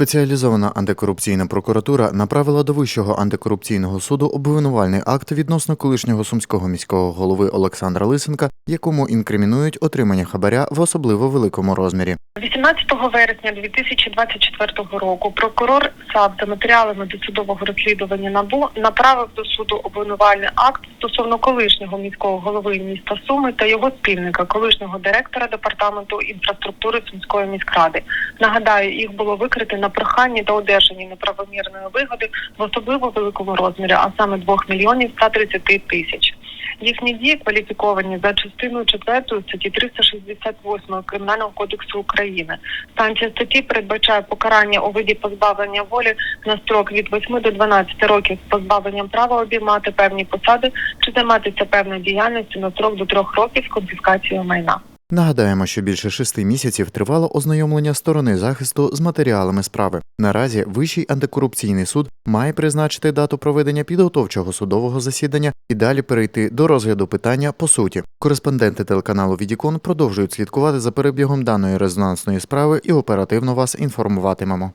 Спеціалізована антикорупційна прокуратура направила до Вищого антикорупційного суду обвинувальний акт відносно колишнього сумського міського голови Олександра Лисенка, якому інкримінують отримання хабаря в особливо великому розмірі. 18 вересня 2024 року прокурор САП за матеріалами досудового розслідування НАБУ направив до суду обвинувальний акт стосовно колишнього міського голови міста Суми та його спільника, колишнього директора департаменту інфраструктури Сумської міськради. Нагадаю, їх було викрити на проханні та одержанні неправомірної вигоди в особливо великому розмірі, а саме 2 мільйонів 130 тисяч. Їхні дії кваліфіковані за частиною 4 статті 368 Кримінального кодексу України. Санкція статті передбачає покарання у виді позбавлення волі на строк від 8 до 12 років з позбавленням права обіймати певні посади чи займатися певною діяльністю на строк до 3 років з конфіскацією майна. Нагадаємо, що більше шести місяців тривало ознайомлення сторони захисту з матеріалами справи. Наразі Вищий антикорупційний суд має призначити дату проведення підготовчого судового засідання і далі перейти до розгляду питання по суті. Кореспонденти телеканалу Відікон продовжують слідкувати за перебігом даної резонансної справи і оперативно вас інформуватимемо.